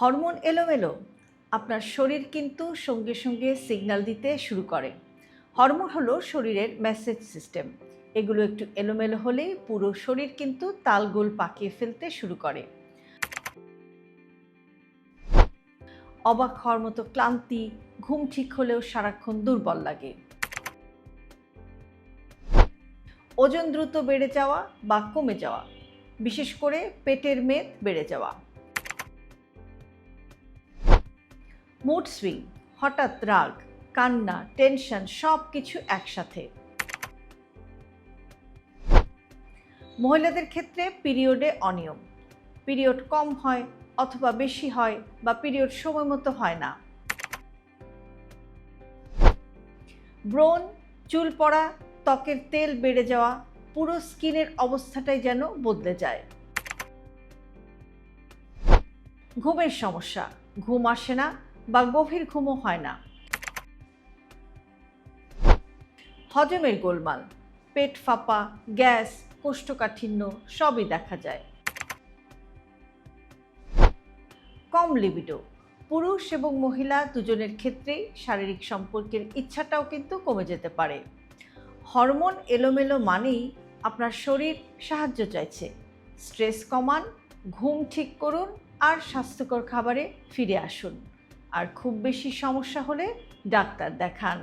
Hormone এলোমেলো আপনার শরীর কিন্তু সঙ্গে সঙ্গে সিগন্যাল দিতে শুরু করে। হরমোন হলো শরীরের মেসেজ সিস্টেম। এগুলো একটু এলোমেলো হলেই পুরো শরীর কিন্তু তালগোল পাকিয়ে ফেলতে শুরু করে। অবাক হওয়ার মতো ক্লান্তি, ঘুম ঠিক হলেও সারাক্ষণ দুর্বল লাগে। ওজন দ্রুত বেড়ে যাওয়া বা কমে যাওয়া, বিশেষ করে পেটের মেদ বেড়ে যাওয়া। মুড সুইং হঠাৎ রাগ, কান্না টেনশন সব কিছু একসাথে। মহিলাদের ক্ষেত্রে পিরিয়ডে অনিয়ম। পিরিয়ড কম হয় অথবা বেশি হয় বা পিরিয়ড সময় মতো হয় না। ব্রণ, চুল পড়া, ত্বকের তেল বেড়ে যাওয়া, পুরো স্কিনের অবস্থাটাই যেন বদলে যায়। ঘুমের সমস্যা, ঘুম আসে না বা গভীর ঘুমও হয় না। হজমের গোলমাল, পেট ফাঁপা, গ্যাস, কোষ্ঠকাঠিন্য সবই দেখা যায়। কম লিবিডো পুরুষ এবং মহিলা দুজনের ক্ষেত্রেই শারীরিক সম্পর্কের ইচ্ছাটাও কিন্তু কমে যেতে পারে। হরমোন এলোমেলো মানেই আপনার শরীর সাহায্য চাইছে। স্ট্রেস কমান, ঘুম ঠিক করুন আর স্বাস্থ্যকর খাবারে ফিরে আসুন। আর খুব বেশি সমস্যা হলে ডাক্তার দেখান।